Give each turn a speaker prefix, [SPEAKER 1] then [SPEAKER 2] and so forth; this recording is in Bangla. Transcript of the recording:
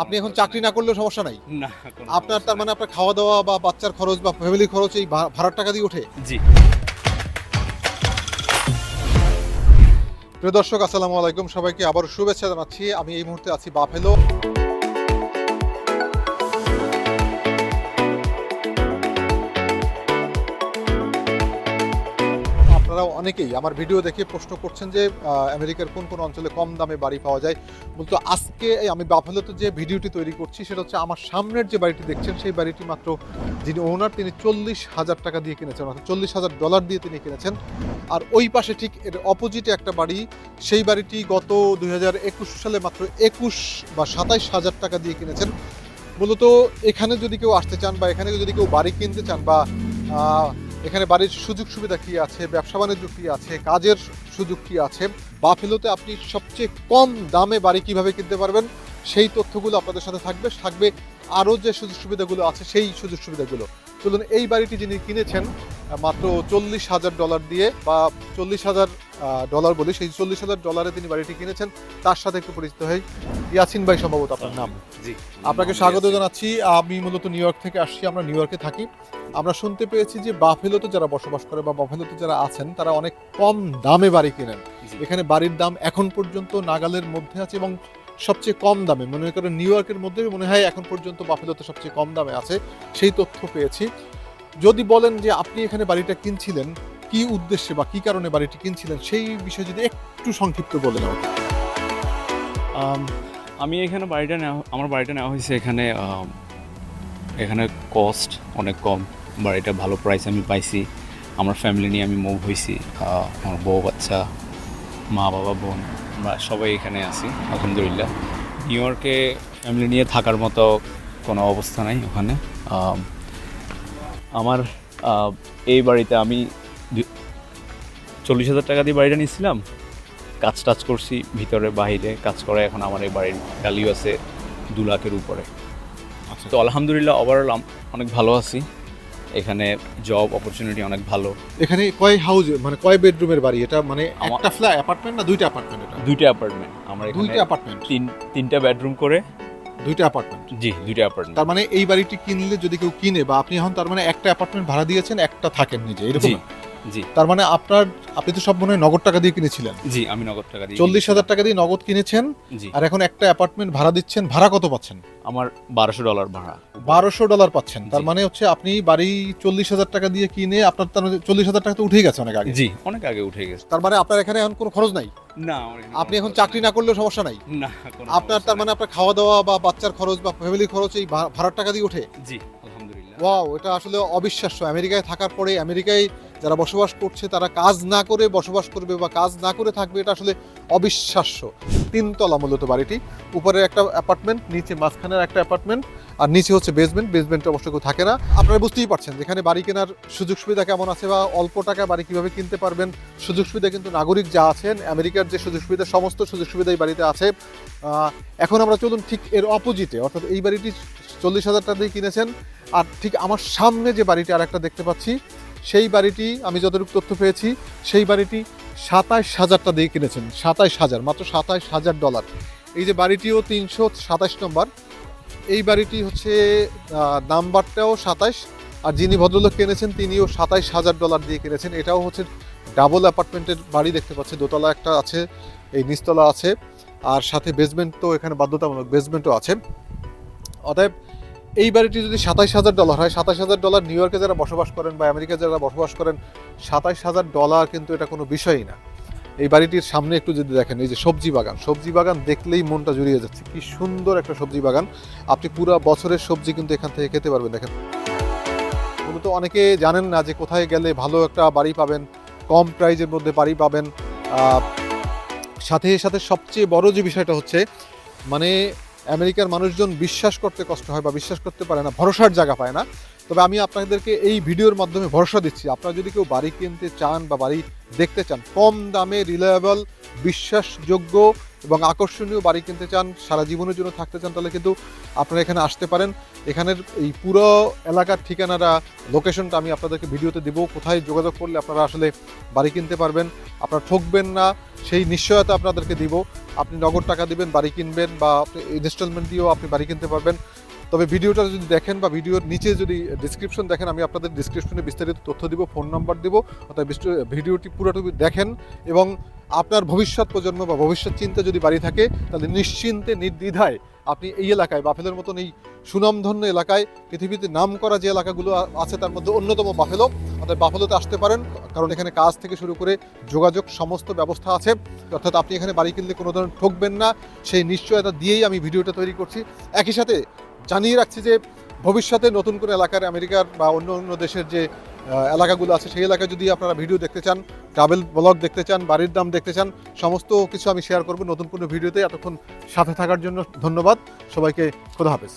[SPEAKER 1] আপনি এখন চাকরি না করলেও সমস্যা নাই?
[SPEAKER 2] না
[SPEAKER 1] আপনার তার মানে আপনার খাওয়া দাওয়া বা বাচ্চার খরচ বা ফ্যামিলি খরচ এই ভাড়ার টাকা দিয়ে ওঠে?
[SPEAKER 2] জি।
[SPEAKER 1] প্রিয় দর্শক আসসালামু আলাইকুম। সবাইকে আবার শুভেচ্ছা জানাচ্ছি। আমি এই মুহূর্তে আছি বাফেলো। আপনারা অনেকেই আমার ভিডিও দেখে প্রশ্ন করছেন যে আমেরিকার কোন কোন অঞ্চলে কম দামে বাড়ি পাওয়া যায়। মূলত আজকে আমি বাফেলোতে যে ভিডিওটি তৈরি করছি, সেটা হচ্ছে আমার সামনের যে বাড়িটি দেখছেন, সেই বাড়িটি মাত্র যিনি ওনার, তিনি চল্লিশ হাজার টাকা দিয়ে কিনেছেন, অর্থাৎ চল্লিশ হাজার ডলার দিয়ে তিনি কিনেছেন। আর ওই পাশে ঠিক এর অপোজিটে একটা বাড়ি, সেই বাড়িটি গত দুই হাজার একুশ সালে মাত্র একুশ বা সাতাইশ হাজার টাকা দিয়ে কিনেছেন। মূলত এখানে যদি কেউ আসতে চান বা এখানে যদি কেউ বাড়ি কিনতে চান বা এখানে বাড়ির সুযোগ সুবিধা কি আছে? ব্যবসা বাণিজ্য কি আছে? কাজের সুযোগ কি আছে? বাফেলোতে আপনি সবচেয়ে কম দামে বাড়ি কীভাবে কিনতে পারবেন? সেই তথ্যগুলো আপনাদের সাথে থাকবে। থাকবে আরও যে সুযোগ সুবিধাগুলো আছে, সেই সুযোগ সুবিধাগুলো। চলুন এই বাড়িটি যিনি কিনেছেন মাত্র চল্লিশ হাজার ডলার দিয়ে বা চল্লিশ হাজার ডলার বলি সেই চল্লিশ হাজার ডলারে তিনি বাড়িটি কিনেছেন তার সাথে একটু পরিচিত হই। ইয়াসিন ভাই সম্ভবত আপনার নাম।
[SPEAKER 2] জি।
[SPEAKER 1] আপনাকে স্বাগত জানাচ্ছি। আমি মূলত নিউ ইয়র্ক থেকে আসছি আমরা নিউ ইয়র্কে থাকি। আমরা শুনতে পেয়েছি যে বাফেলোতে যারা বসবাস করে বা বাফেলোতে যারা আছেন তারা অনেক কম দামে বাড়ি কেনেন। এখানে বাড়ির দাম এখন পর্যন্ত নাগালের মধ্যে আছে এবং সবচেয়ে কম দামে। মনে করেন নিউ ইয়র্কের মধ্যে মনে হয় এখন পর্যন্ত বাফেলোতে সবচেয়ে কম দামে আছে। সেই তথ্য পেয়েছি। যদি বলেন যে আপনি এখানে বাড়িটা কিনছিলেন কি উদ্দেশ্যে বা কি কারণে বাড়িটি কিনছিলেন সেই বিষয়ে যদি একটু সংক্ষিপ্ত বলে
[SPEAKER 2] আম, আমি এখানে বাড়িটা নেওয়া আমার বাড়িটা নেওয়া হয়েছে এখানে এখানে কস্ট অনেক কম। বাড়িটা ভালো প্রাইস আমি পাইছি। আমার ফ্যামিলি নিয়ে আমি মুভ হয়েছি আমার বউ বাচ্চা মা বাবা বোন। আমরা সবাই এখানে আছি আলহামদুলিল্লাহ। নিউ ইয়র্কে ফ্যামিলি নিয়ে থাকার মতো কোনো অবস্থা নাই ওখানে। আমার এই বাড়িতে আমি চল্লিশ হাজার টাকা দিয়ে বাড়িটা নিয়েছিলাম। কাজ টাজ করছি ভিতরে বাইরে কাজ করে এখন আমার এই বাড়ির ভ্যালিউ আছে দু লাখের উপরে।
[SPEAKER 1] আচ্ছা।
[SPEAKER 2] তো আলহামদুলিল্লাহ ওভারঅল অনেক ভালো আছি। এখানে জব অপরচুনিটি অনেক ভালো।
[SPEAKER 1] এখানে কয় হাউস মানে কয় বেডরুমের বাড়ি? এটা মানে একটা ফ্ল্যাট অ্যাপার্টমেন্ট না দুইটা অ্যাপার্টমেন্ট এটা?
[SPEAKER 2] দুইটা অ্যাপার্টমেন্ট আমার
[SPEAKER 1] দুইটা অ্যাপার্টমেন্ট
[SPEAKER 2] তিন তিনটা বেডরুম করে
[SPEAKER 1] দুইটা অ্যাপার্টমেন্ট
[SPEAKER 2] জি দুইটা অ্যাপার্টমেন্ট
[SPEAKER 1] তার মানে এই বাড়িটি কিনলে যদি কেউ কিনে বা আপনি এখন তার মানে একটা অ্যাপার্টমেন্ট ভাড়া দিয়েছেন একটা থাকেন নিজে এরকম
[SPEAKER 2] জি।
[SPEAKER 1] তার মানে আপনার আপনি তো সব মনে হয় নগদ টাকা দিয়ে কিনেছিলেন।
[SPEAKER 2] জি আমি নগদ টাকা দিই
[SPEAKER 1] চল্লিশ হাজার টাকা দিয়ে নগদ কিনেছেন
[SPEAKER 2] জি।
[SPEAKER 1] আর এখন একটা অ্যাপার্টমেন্ট ভাড়া দিচ্ছেন ভাড়া কত পাচ্ছেন?
[SPEAKER 2] আমার বারোশো ডলার ভাড়া।
[SPEAKER 1] বারোশো ডলার পাচ্ছেন। তার মানে হচ্ছে আপনি বাড়ি চল্লিশ হাজার টাকা দিয়ে কিনে আপনার তার মানে চল্লিশ হাজার টাকা তো উঠেই গেছে অনেক আগে।
[SPEAKER 2] জি অনেক আগে উঠে গেছে।
[SPEAKER 1] তার মানে আপনার এখানে এখন কোনো খরচ নাই?
[SPEAKER 2] না
[SPEAKER 1] আপনি এখন চাকরি না করলেও সমস্যা নাই?
[SPEAKER 2] না
[SPEAKER 1] আপনার তার মানে আপনার খাওয়া দাওয়া বা বাচ্চার খরচ বা ফ্যামিলি খরচ এই ভাড়ার টাকা দিয়ে ওঠে?
[SPEAKER 2] জি আলহামদুলিল্লাহ।
[SPEAKER 1] ওয়াও এটা আসলে অবিশ্বাস্য। আমেরিকায় থাকার পরে আমেরিকায় যারা বসবাস করছে, তারা কাজ না করে বসবাস করবে বা কাজ না করে থাকবে, এটা আসলে অবিশ্বাস্য। তিনতলা মূলত বাড়িটি। উপরে একটা অ্যাপার্টমেন্ট নিচে মাঝখানের একটা অ্যাপার্টমেন্ট আর নিচে হচ্ছে বেসমেন্ট বেসমেন্টে অবশ্য কেউ থাকে না। আপনারা বুঝতেই পারছেন, যেখানে বাড়ি কেনার সুযোগ সুবিধা কেমন আছে বা অল্প টাকায় বাড়ি কীভাবে কিনতে পারবেন, সুযোগ সুবিধা কিন্তু নাগরিক যা আছেন, আমেরিকার যে সুযোগ সুবিধা, সমস্ত সুযোগ সুবিধা এই বাড়িতে আছে। এখন আমরা চলুন ঠিক এর অপোজিটে অর্থাৎ এই বাড়িটি চল্লিশ হাজার টাকা দিয়ে কিনেছেন, আর ঠিক আমার সামনে যে বাড়িটি আর একটা দেখতে পাচ্ছি সেই বাড়িটি আমি যতটুকু তথ্য পেয়েছি, সেই বাড়িটি সাতাইশ হাজারটা দিয়ে কিনেছেন সাতাইশ হাজার, মাত্র সাতাইশ হাজার ডলার। এই যে বাড়িটিও তিনশো সাতাইশ নম্বর। এই বাড়িটি হচ্ছে নাম্বারটাও সাতাইশ আর যিনি ভদ্রলোক কিনেছেন তিনিও সাতাইশ হাজার ডলার দিয়ে কিনেছেন। এটাও হচ্ছে ডাবল অ্যাপার্টমেন্টের বাড়ি দেখতে পাচ্ছি, দোতলা একটা আছে, এই নিচতলা আছে, আর সাথে বেসমেন্ট তো এখানে বাধ্যতামূলক বেসমেন্টও আছে। অতএব এই বাড়িটি যদি সাতাইশ হাজার ডলার হয়, সাতাইশ হাজার ডলার নিউ ইয়র্কে যারা বসবাস করেন বা আমেরিকায় যারা বসবাস করেন, সাতাইশ হাজার ডলার কিন্তু এটা কোনো বিষয়ই না। এই বাড়িটির সামনে একটু যদি দেখেন, এই যে সবজি বাগান সবজি বাগান দেখলেই মনটা জুড়িয়ে যাচ্ছে। কি সুন্দর একটা সবজি বাগান। আপনি পুরো বছরের সবজি কিন্তু এখান থেকে খেতে পারবেন, দেখেন। মূলত অনেকে জানেন না যে কোথায় গেলে ভালো একটা বাড়ি পাবেন, কম প্রাইজের মধ্যে বাড়ি পাবেন। সাথে সাথে সবচেয়ে বড় যে বিষয়টা হচ্ছে মানে আমেরিকার মানুষজন বিশ্বাস করতে কষ্ট হয় বা বিশ্বাস করতে পারে না, ভরসার জায়গা পায় না। তবে আমি আপনাদেরকে এই ভিডিওর মাধ্যমে ভরসা দিচ্ছি, আপনারা যদি কেউ বাড়ি কিনতে চান বা বাড়ি দেখতে চান, কম দামে রিলায়েবল বিশ্বাসযোগ্য এবং আকর্ষণীয় বাড়ি কিনতে চান, সারা জীবনের জন্য থাকতে চান, তাহলে কিন্তু আপনারা এখানে আসতে পারেন। এখানের এই পুরো এলাকার ঠিকানাটা লোকেশনটা আমি আপনাদেরকে ভিডিওতে দেবো। কোথায় যোগাযোগ করলে আপনারা আসলে বাড়ি কিনতে পারবেন, আপনারা ঠকবেন না, সেই নিশ্চয়তা আপনাদেরকে দিব। আপনি নগদ টাকা দিবেন, বাড়ি কিনবেন বা আপনি ইনস্টলমেন্ট দিয়েও আপনি বাড়ি কিনতে পারবেন। তবে ভিডিওটা যদি দেখেন বা ভিডিওর নিচে যদি ডিসক্রিপশন দেখেন, আমি আপনাদের ডিসক্রিপশনে বিস্তারিত তথ্য দিব ফোন নাম্বার দিব, অর্থাৎ ভিডিওটি পুরোটুকু দেখেন এবং আপনার ভবিষ্যৎ প্রজন্ম বা ভবিষ্যৎ চিন্তা যদি বাড়ি থাকে, তাহলে নিশ্চিন্তে, নির্দ্বিধায় আপনি এই এলাকায়, বাফেলের মতন এই সুনামধন্য এলাকায়, পৃথিবীতে নাম করা যে এলাকাগুলো আছে তার মধ্যে অন্যতম বাফেলো। অর্থাৎ বাফেলোতে আসতে পারেন, কারণ এখানে কাজ থেকে শুরু করে যোগাযোগ সমস্ত ব্যবস্থা আছে। অর্থাৎ আপনি এখানে বাড়ি কিনলে কোনো ধরনের ঠকবেন না, সেই নিশ্চয়তা দিয়েই আমি ভিডিওটা তৈরি করছি। একই সাথে জানিয়ে রাখছি যে, ভবিষ্যতে নতুন কোনো এলাকার, আমেরিকার বা অন্য অন্য দেশের যে এলাকাগুলো আছে, সেই এলাকায় যদি আপনারা ভিডিও দেখতে চান ট্রাভেল ব্লগ দেখতে চান, বাড়ির দাম দেখতে চান, সমস্ত কিছু আমি শেয়ার করব নতুন কোনো ভিডিওতে। এতক্ষণ সাথে থাকার জন্য ধন্যবাদ। সবাইকে খোদা হাফেজ।